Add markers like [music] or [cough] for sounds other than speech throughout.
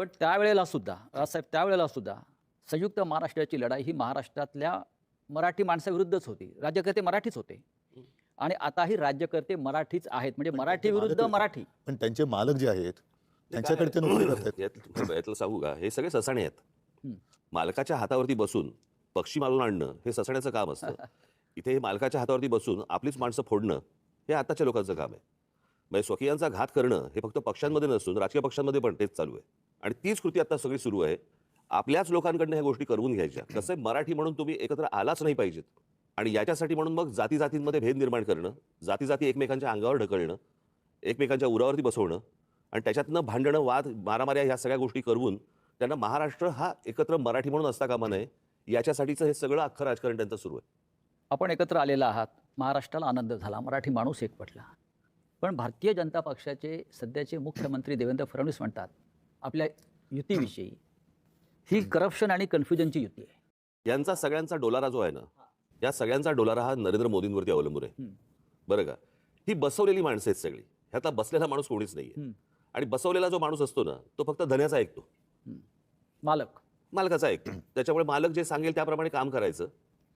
पण त्यावेळेला सुद्धा राजसाहेब त्यावेळेला सुद्धा संयुक्त महाराष्ट्राची लढाई ही महाराष्ट्रातल्या मराठी माणसाविरुद्धच होती. राज्यकर्ते मराठीच होते. आणि आताही राज्यकर्ते मराठीच आहेत. म्हणजे मराठी विरुद्ध मराठी. पण त्यांचे मालक जे आहेत त्यांच्याकडे ते नोकरी करतात. यातलं सांगू का? हे सगळे ससाणे आहेत. मालकाच्या हातावरती बसून पक्षी मारून आणणं हे ससाण्याचं काम असतं. [laughs] इथे हे मालकाच्या हातावरती बसून आपलीच माणसं फोडणं हे आताच्या लोकांचं काम आहे. म्हणजे स्वकीयांचा घात करणं हे फक्त पक्षांमध्ये नसून राजकीय पक्षांमध्ये पण तेच चालू आहे. आणि तीच कृती आता सगळी सुरू आहे. आपल्याच लोकांकडनं ह्या गोष्टी करवून घ्यायच्या. कसं मराठी म्हणून तुम्ही एकत्र आलाच नाही पाहिजेत. आणि याच्यासाठी म्हणून मग जाती जातींमध्ये भेद निर्माण करणं जाती जाती एकमेकांच्या अंगावर ढकलणं एकमेकांच्या उरावरती बसवणं आणि त्याच्यातनं भांडणं वाद मारामाऱ्या ह्या सगळ्या गोष्टी करून त्यांना महाराष्ट्र हा एकत्र मराठी म्हणून असता कामा नये याच्यासाठीचं हे सगळं अख्खं राजकारण त्यांचं सुरू आहे. आपण एकत्र आलेला आहात. महाराष्ट्राला आनंद झाला. मराठी माणूस एकवटला पण भारतीय जनता पक्षाचे सध्याचे मुख्यमंत्री देवेंद्र फडणवीस म्हणतात आपल्या युतीविषयी. ही करप्शन आणि कन्फ्युजनची युती आहे. यांचा सगळ्यांचा डोलारा जो आहे ना या सगळ्यांचा डोलारा हा नरेंद्र मोदींवरती अवलंबून आहे. बरं का? ही बसवलेली माणसं आहेत सगळी. ह्यातला बसलेला माणूस कोणीच नाहीये. हं. आणि बसवलेला जो माणूस असतो ना तो फक्त धन्याचा ऐकतो. मालक. मालकाचा ऐकतो. त्याच्यामुळे मालक जे सांगेल त्याप्रमाणे काम करायचं.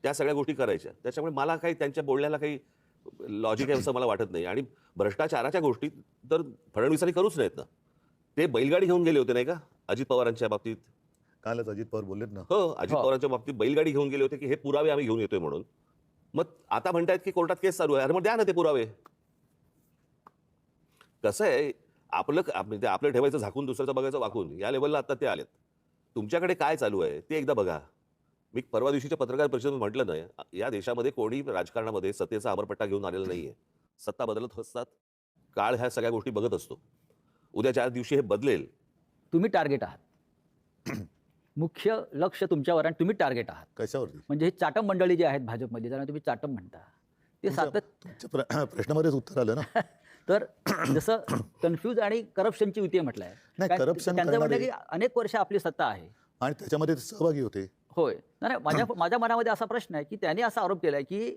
त्या सगळ्या गोष्टी करायच्या. त्याच्यामुळे मला काही त्यांच्या बोलण्याला काही लॉजिक आहे असं मला वाटत नाही. आणि भ्रष्टाचाराच्या गोष्टी तर फडणवीसांनी करूच नाहीत ना. ते बैलगाडी घेऊन गेले होते नाही का? अजित पवारांच्या बाबतीत. कालच अजित पवार बोललेत ना. हो अजित हो. पवारांच्या बाबतीत बैलगाडी घेऊन गेले होते की हे पुरावे आम्ही घेऊन येतोय म्हणून. मग आता म्हणतायत की कोर्टात केस चालू आहे. अरे मग द्या ना ते पुरावे. कसं आहे आपलं आप- म्हणजे आपलं ठेवायचं झाकून दुसऱ्याचं बघायचं वाकून. या लेवलला आता ते आलेत. तुमच्याकडे काय चालू आहे ते एकदा बघा. मी परवा दिवशीच्या पत्रकार परिषदेत म्हटलं नाही या देशामध्ये कोणी राजकारणामध्ये सत्तेचा अमरपट्टा घेऊन आलेला नाहीये. सत्ता बदलत असतात. काळ ह्या सगळ्या गोष्टी बघत असतो. उद्या चार दिवशी हे बदलेल. तुम्ही टार्गेट आहात. [clears throat] मुख्य लक्ष तुमच्यावर आणि तुम्ही टार्गेट आहात. कशावरती? म्हणजे हे चाटम मंडळी जी आहेत भाजपमध्ये ज्यांना तुम्ही चाटम म्हणता ते सातत्य [clears throat] प्रश्नामध्येच उत्तर आलं ना? [laughs] तर जसं कन्फ्यूज आणि करप्शनची युती आहे म्हटलंय. नाही, त्यांचं आहे करणारे- की अनेक वर्ष आपली सत्ता आहे. आणि त्याच्यामध्ये सहभागी होते. होय. नाही माझ्या माझ्या मनामध्ये असा प्रश्न आहे की त्याने असा आरोप केलाय की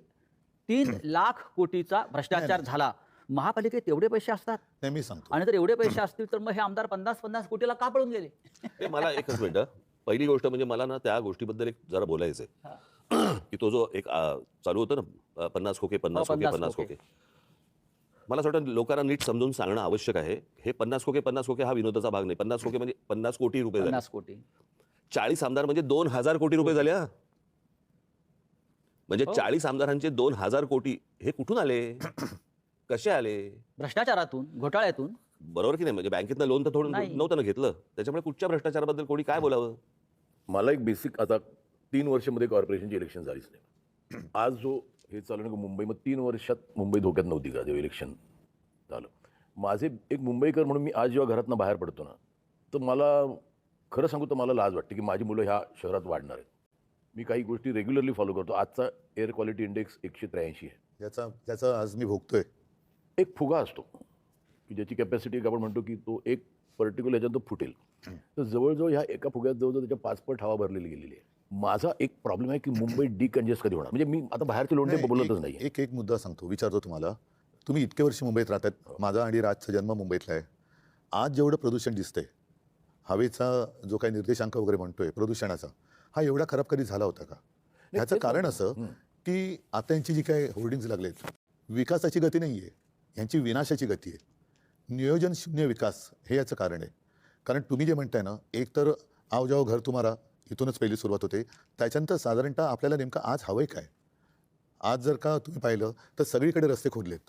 तीन लाख कोटीचा भ्रष्टाचार झाला. महापालिकेत तेवढे पैसे असतात? नाही मी सांगतो. आणि जर एवढे पैसे असतील तर मग हे आमदार पन्नास पन्नास कोटीला का पळून गेले? ते मला एकच मिनिट. पहिली गोष्ट म्हणजे मला ना त्या गोष्टीबद्दल एक जरा बोलायचं आहे की तो जो एक चालू होतं ना अ, पन्नास खोके पन्नास हो, खोके पन्नास खोके. मला असं वाटतं लोकांना नीट समजून सांगणं आवश्यक आहे. हे पन्नास खोके पन्नास खोके हा विनोदाचा भाग नाही. पन्नास खोके म्हणजे पन्नास कोटी रुपये पन्नास कोटी. चाळीस आमदार म्हणजे दोन हजार कोटी रुपये झाले हा. म्हणजे हो. चाळीस आमदारांचे दोन हजार कोटी हे कुठून आले? [coughs] कसे आले? भ्रष्टाचारातून घोटाळ्यातून? बरोबर की नाही? म्हणजे बँकेतनं लोन तर थोडं. नव्हतं ना घेतलं. त्याच्यामुळे कुठच्या भ्रष्टाचाराबद्दल कोणी काय बोलावं? मला एक बेसिक आता तीन वर्षामध्ये कॉर्पोरेशनची इलेक्शन झालीच नाही. [coughs] आज जो हे चालू मुंबई मग तीन वर्षात मुंबई धोक्यात नव्हती का? जेव्हा इलेक्शन झालं. माझे एक मुंबईकर म्हणून मी आज जेव्हा घरातनं बाहेर पडतो ना तर मला खरं सांगू तर मला लाज वाटते की माझी मुलं ह्या शहरात वाढणार आहेत. मी काही गोष्टी रेग्युलरली फॉलो करतो. आजचा एअर क्वालिटी इंडेक्स एकशे त्र्याऐंशी आहे. याचा त्याचा आज मी भोगतोय. एक फुगा असतो. की ज्याची कॅपॅसिटी आपण म्हणतो की तो एक पर्टिक्युलर ह्याच्यात तो फुटेल. तर जवळजवळ ह्या एका फुग्यात जवळजवळ त्याच्या पाचपट हवा भरलेली गेलेली आहे. माझा एक प्रॉब्लेम आहे की मुंबई डिकंजेस्ट कधी होणार? म्हणजे मी आता बाहेरचे लोंढे बोलतच नाही एक एक मुद्दा सांगतो विचारतो तुम्हाला. तुम्ही इतके वर्ष मुंबईत राहतात माझा आणि राजचा जन्म मुंबईतला आहे. आज जेवढं प्रदूषण दिसतंय हवेचा जो काही निर्देशांक वगैरे म्हणतोय प्रदूषणाचा हा एवढा खराब कधी झाला होता का? ह्याचं कारण. असं. की आता यांची जी काही होर्डिंग्ज लागलेत विकासाची गती नाही आहे यांची विनाशाची गती आहे. नियोजन शून्य विकास हे याचं कारण आहे. कारण तुम्ही जे म्हणताय ना एक तर आव जाओ घर तुम्हाला इथूनच पहिली सुरुवात होते. त्याच्यानंतर साधारणतः आपल्याला नेमकं आज हवंय काय? आज जर का तुम्ही पाहिलं तर सगळीकडे रस्ते खोदलेत.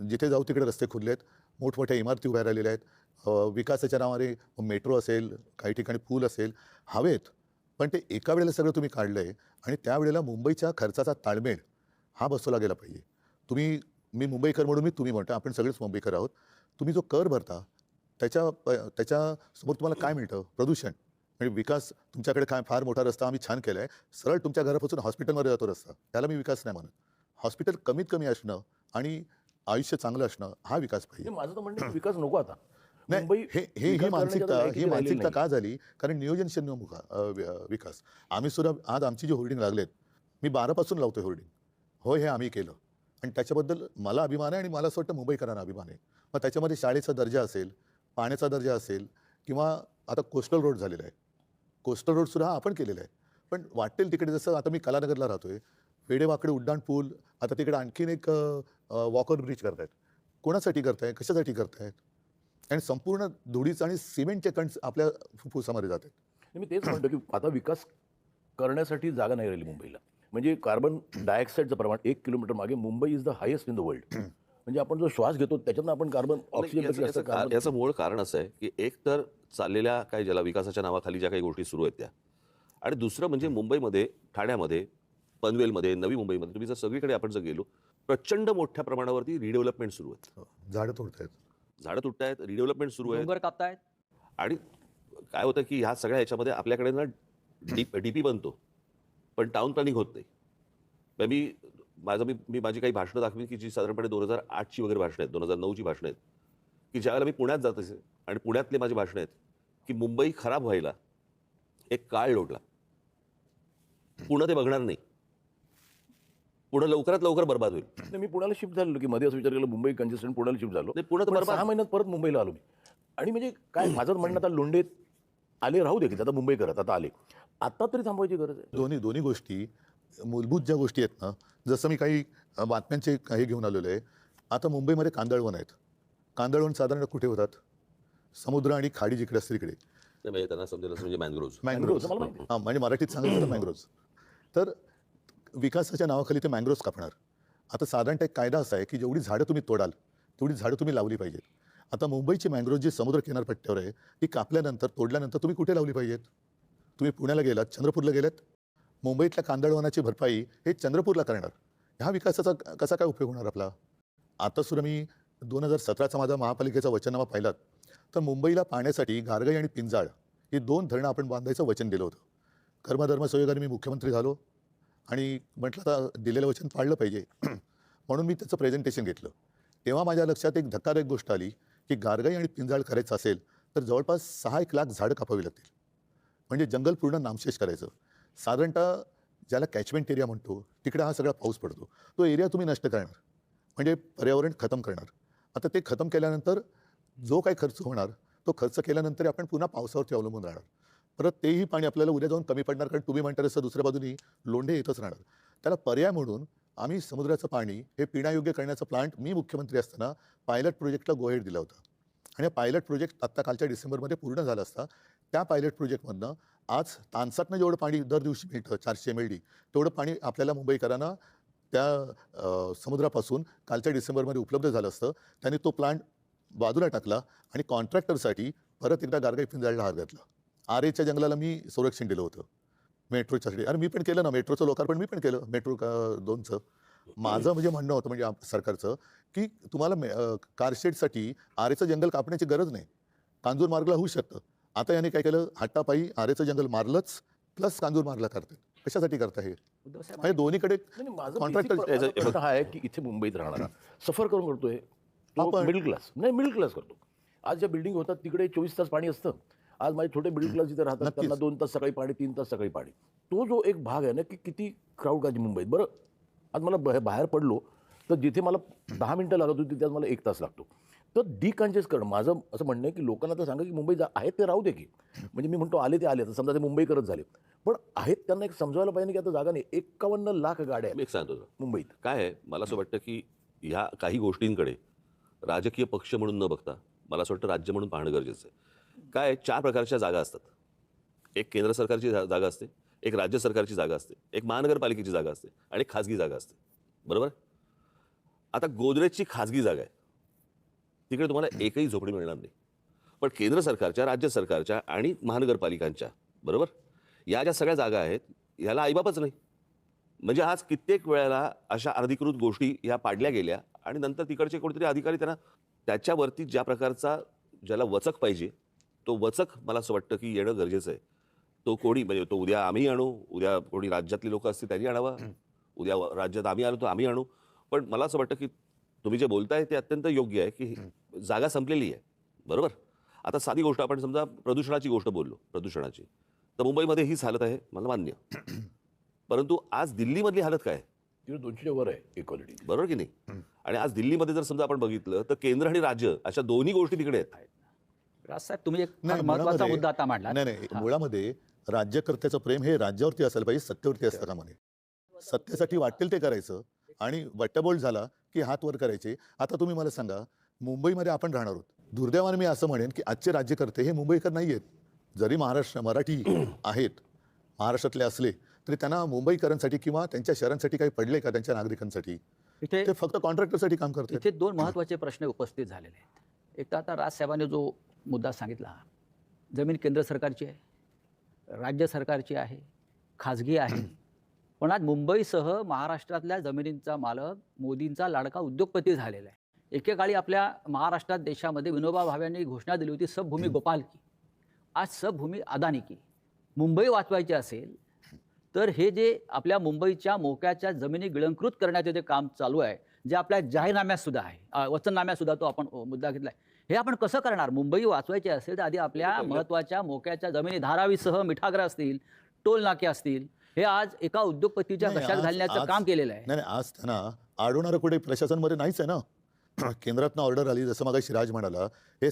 जिथे जाऊ तिकडे रस्ते खोदलेत. मोठमोठ्या इमारती उभ्या राहिलेल्या आहेत. विकासाच्या नावाने मेट्रो असेल काही ठिकाणी पूल असेल हवेत. पण ते एका वेळेला सगळं तुम्ही काढलं आहे आणि त्यावेळेला मुंबईच्या खर्चाचा ताळमेळ हा बसवला गेला पाहिजे. तुम्ही मी मुंबईकर म्हणून मी तुम्ही म्हणता आपण सगळेच मुंबईकर आहोत. तुम्ही जो कर भरता त्याच्या प त्याच्यासमोर तुम्हाला काय मिळतं? प्रदूषण. म्हणजे विकास तुमच्याकडे काय फार मोठा रस्ता आम्ही छान केला आहे सरळ तुमच्या घरापासून हॉस्पिटलमध्ये जातो रस्ता. त्याला मी विकास नाही म्हणत. हॉस्पिटल कमीत कमी असणं आणि आयुष्य चांगलं असणं हा विकास पाहिजे. हे माझं तर म्हणणं विकास नको आता. नाही मुंबई हे हे ही मानसिकता ही मानसिकता. का झाली? कारण नियोजन शून्य मुखा अ, वि- अ, विकास. आम्ही सुद्धा आज आमची जी होर्डिंग लागलेत मी बारापासून लावतोय होर्डिंग. होय हे आम्ही केलं. आणि त्याच्याबद्दल मला अभिमान आहे आणि मला असं वाटतं मुंबईकरांना अभिमान आहे. मग त्याच्यामध्ये शाळेचा दर्जा असेल पाण्याचा दर्जा असेल किंवा आता कोस्टल रोड झालेला आहे. कोस्टल रोडसुद्धा आपण केलेला आहे. पण वाटेल तिकडे जसं आता मी कलानगरला राहतोय वेडेवाकडे उड्डाण पूल आता तिकडे आणखीन एक वॉकर ब्रिज करतायत. कोणासाठी करताय कशासाठी करतायत? आणि संपूर्ण धुळीचं आणि सिमेंटचे कणस आपल्या फुफ्फुसामध्ये जातात. मी तेच म्हणतो की आता विकास करण्यासाठी जागा नाही राहिली मुंबईला. म्हणजे कार्बन डायऑक्साईडचं प्रमाण एक किलोमीटर मागे Mumbai is the highest in the world म्हणजे आपण जो श्वास घेतो त्याच्यातनं आपण कार्बन ऑक्सिजन याचं- मूळ कारण असं आहे की एक तर चाललेल्या काही ज्याला विकासाच्या नावाखाली ज्या काही गोष्टी सुरू आहेत त्या. आणि दुसरं म्हणजे मुंबईमध्ये ठाण्यामध्ये पनवेलमध्ये नवी मुंबईमध्ये. तुम्ही जर सगळीकडे आपण जर गेलो प्रचंड मोठ्या प्रमाणावरती रिडेव्हलपमेंट सुरू आहेत. झाडं तोडतायत. झाडं तुटत आहेत रिडेव्हलपमेंट सुरू आहे डोंगर कापतायत. आणि काय होतं की ह्या सगळ्या ह्याच्यामध्ये आपल्याकडे ना डी डी पी बनतो. पण टाउन प्लॅनिंग होत नाही. मी माझं मी मी माझी काही भाषणं दाखवी की जी साधारणपणे दोन हजार आठची वगैरे भाषणं आहेत दोन हजार नऊची भाषणं आहेत. की ज्यावेळेला मी पुण्यात जात असे आणि पुण्यातले माझी भाषणं आहेत की मुंबई खराब व्हायला एक काळ लोटला. पुणं ते बघणार नाही. पुणं लवकरात लवकर बर्बाद होईल. नाही, मी पुण्याला शिफ्ट झालो की मध्ये असं विचार केला मुंबई कंजेस्टन पुण्याला शिफ्ट झालो. नाही, पुणं तर पण बरबाद. सहा महिन्यात परत मुंबईला आलो मी. आणि म्हणजे काय माझं म्हणणं आता लोंढे आले राहू दे की आता मुंबई करत आता आले. आता तरी थांबवायची गरज आहे. दोन्ही दोन्ही गोष्टी मूलभूत ज्या गोष्टी आहेत ना जसं मी काही अ, बातम्यांचे हे घेऊन आलेलो आहे आता मुंबईमध्ये कांदळवन आहेत. कांदळवन साधारण कुठे होतात? समुद्र आणि खाडी जिकडे असते तिकडे. ते म्हणजे त्यांना समजेल असं म्हणजे मँग्रोव्ह मँग्रोव्ज मला माहिती हां म्हणजे मराठीत सांगायचं तर मँग्रोव्ज तर विकासाच्या नावाखाली ते मॅंग्रोव्स कापणार. आता साधारणतः एक कायदा असा आहे की जेवढी झाडं तुम्ही तोडाल तेवढी झाडं तुम्ही लावली पाहिजेत. आता मुंबईची मँग्रोव्ह जी समुद्र किनारपट्ट्यावर आहे ती कापल्यानंतर तोडल्यानंतर तुम्ही कुठे लावली पाहिजेत? तुम्ही पुण्याला गेलात चंद्रपूरला गेलात? मुंबईतल्या कांदळवनाची भरपाई हे चंद्रपूरला करणार. ह्या विकासाचा कसा काय उपयोग होणार आपला? आता सुद्धा मी दोन हजार सतराचा माझा महापालिकेचा वचननामा पाहिलात. तर मुंबईला पाण्यासाठी गारगाई आणि पिंजाळ ही दोन धरणं आपण बांधायचं वचन दिलं होतं. कर्मधर्म संयोगाने मी मुख्यमंत्री झालो. आणि म्हटलं आता दिलेलं वचन पाळलं पाहिजे. [clears throat] म्हणून मी त्याचं प्रेझेंटेशन घेतलं. तेव्हा माझ्या लक्षात एक धक्कादायक गोष्ट आली की गारगाई आणि पिंजाळ करायचं असेल तर जवळपास सहा एक लाख झाडं कापावी लागतील. म्हणजे जंगल पूर्ण नामशेष करायचं. साधारणतः ज्याला कॅचमेंट एरिया म्हणतो तिकडे हा सगळा पाऊस पडतो. तो एरिया तुम्ही नष्ट करणार. म्हणजे पर्यावरण खतम करणार. आता ते खतम केल्यानंतर जो काही खर्च होणार तो खर्च केल्यानंतर आपण पुन्हा पावसावरती अवलंबून राहणार. परत तेही पाणी आपल्याला उद्या जाऊन कमी पडणार कारण तुम्ही म्हणता तसं दुसऱ्या बाजूनी लोंढे येतच राहणार. त्याला पर्याय म्हणून आम्ही समुद्राचं पाणी हे पिण्यायोग्य करण्याचं प्लांट मी मुख्यमंत्री असताना पायलट प्रोजेक्टला गोहेड दिला होता. आणि हा पायलट प्रोजेक्ट आत्ता कालच्या डिसेंबरमध्ये पूर्ण झाला असता त्या पायलट प्रोजेक्टमधनं आज तानसातनं जेवढं पाणी दर दिवशी मिळतं चारशे एम एल डी तेवढं पाणी आपल्याला मुंबईकरांना त्या समुद्रापासून कालच्या डिसेंबरमध्ये उपलब्ध झालं असतं. त्यांनी तो प्लांट बाजूला टाकला आणि कॉन्ट्रॅक्टरसाठी परत एकदा गारगाई फिंजाळला हार घातला. आर एच्या जंगलाला मी संरक्षण दिलं होतं. मेट्रोच्यासाठी अरे मी पण केलं ना मेट्रोचं लोकार्पण मी पण केलं मेट्रो का दोनचं. माझं म्हणजे म्हणणं होतं म्हणजे आप- सरकारचं की तुम्हाला मे- कारशेडसाठी आरेचं जंगल कापण्याची गरज नाही. कांजूर मार्गला होऊ शकतं. आता याने काय केलं हट्टापायी आरेचं जंगल मारलंच प्लस कांजूर मार्गला करते कशासाठी करता हे? म्हणजे दोन्हीकडे हा आहे की इथे मुंबईत राहणारा. [clears throat] सफर करून करतोय. मिडल क्लास नाही मिडल क्लास करतो. आज ज्या बिल्डिंग होतात तिकडे चोवीस तास पाणी असतं. आज माझे छोटे मिडल क्लास जिथे राहतात. त्यांना दोन तास सकाळी पाणी तीन तास सकाळी पाणी. तो जो एक भाग आहे ना की किती क्राऊड का मुंबईत. बरं आज मला बाहेर पडलो तर जिथे मला दहा मिनटं लागत होती तिथे आज मला एक तास लागतो. तर डिकन्जेस करणं माझं असं म्हणणं आहे की लोकांना तर सांगा की मुंबई जा आहेत ते राहू दे की. म्हणजे मी म्हणतो आले ते आले तर समजा ते मुंबई करत झाले. पण आहेत त्यांना एक समजायला पाहिजे की आता जागा नाही. एकावन्न लाख गाड्या एक सांगतो. मुंबईत. काय आहे मला असं वाटतं की ह्या काही गोष्टींकडे राजकीय पक्ष म्हणून न बघता मला असं वाटतं राज्य म्हणून पाहणं गरजेचं आहे. काय चार प्रकारच्या जागा असतात. एक केंद्र सरकारची जा- जागा असते एक राज्य सरकारची जागा असते एक महानगरपालिकेची जागा असते आणि एक खाजगी जागा असते. बरोबर? आता गोदरेजची खाजगी जागा आहे. तिकडे तुम्हाला एकही झोपडी मिळणार नाही. पण केंद्र सरकारच्या राज्य सरकारच्या आणि महानगरपालिकांच्या बरोबर? या ज्या सगळ्या जागा आहेत ह्याला आईबापच नाही. म्हणजे आज कित्येक वेळेला अशा अधिकृत गोष्टी ह्या पाडल्या गेल्या आणि नंतर तिकडचे कोणतरी अधिकारी त्यांना त्याच्यावरती ज्या प्रकारचा ज्याला वचक पाहिजे तो वचक मला असं वाटतं की येणं गरजेचं आहे. तो कोणी म्हणजे तो उद्या आम्ही आणू उद्या कोणी राज्यातली लोक असतील त्यांनी आणावा उद्या राज्यात आम्ही आलो तर आम्ही आणू. पण मला असं वाटतं की तुम्ही जे बोलताय ते अत्यंत योग्य आहे की जागा संपलेली आहे. बरोबर? आता साधी गोष्ट आपण समजा प्रदूषणाची गोष्ट बोललो प्रदूषणाची. तर मुंबईमध्ये हीच हालत आहे मला मान्य. [clears throat] परंतु आज दिल्लीमधली हालत काय? दोनशेच्या वर आहे इक्वालिटी बरोबर की नाही? आणि आज दिल्लीमध्ये जर समजा आपण बघितलं तर केंद्र आणि राज्य अशा दोन्ही गोष्टी तिकडे आहेत. राजसाहेब तुम्ही एक महत्त्वाचा मुद्दा आता मांडला नाही नाही मुळामध्ये राज्यकर्त्याचं प्रेम हे राज्यावरती असायला पाहिजे सत्तेवरती असतं का म्हणे. सत्तेसाठी वाटेल ते करायचं आणि वट्टबोल झाला की हात वर करायचे. आता तुम्ही मला सांगा मुंबईमध्ये आपण राहणार आहोत. दुर्दैवाने मी असं म्हणेन की आजचे राज्यकर्ते हे मुंबईकर नाही आहेत. जरी महाराष्ट्र मराठी [clears throat] आहेत महाराष्ट्रातले असले तरी त्यांना मुंबईकरांसाठी किंवा त्यांच्या शहरांसाठी काही पडले का त्यांच्या नागरिकांसाठी? इथे ते फक्त कॉन्ट्रॅक्टरसाठी काम करतात. इथे दोन महत्त्वाचे प्रश्न उपस्थित झालेले आहेत. एक तर आता राजसाहेबांनी जो मुद्दा सांगितला. जमीन केंद्र सरकारची आहे राज्य सरकारची आहे खाजगी आहे. [clears throat] पण आज मुंबईसह महाराष्ट्रातल्या जमिनींचा मालक मोदींचा लाडका उद्योगपती झालेला आहे. एकेकाळी आपल्या महाराष्ट्रात देशामध्ये विनोबा भाव्यांनी घोषणा दिली होती सबभूमी गोपाल की. आज सबभूमी अदानी की. मुंबई वाचवायची असेल तर हे जे आपल्या मुंबईच्या मोक्याच्या जमिनी गिळंकृत करण्याचे जे काम चालू आहे जे आपल्या जाहीरनाम्यात सुद्धा आहे वचननाम्यात सुद्धा तो आपण मुद्दा घेतला आहे हे आपण कसं करणार? मुंबई वाचवायची असेल तर आधी आपल्या महत्त्वाच्या मोक्याच्या जमिनी धारावीसह मिठागर असतील टोल नाके असतील हे आज एका उद्योगपतीच्या कशात घालण्याचं काम केलेलं आहे. नाही नाही आज त्यांना अडवणारं कुठे? प्रशासनमध्ये नाहीच आहे ना? [clears throat] केंद्रातनं ऑर्डर आली जसं मग राज म्हणाला हे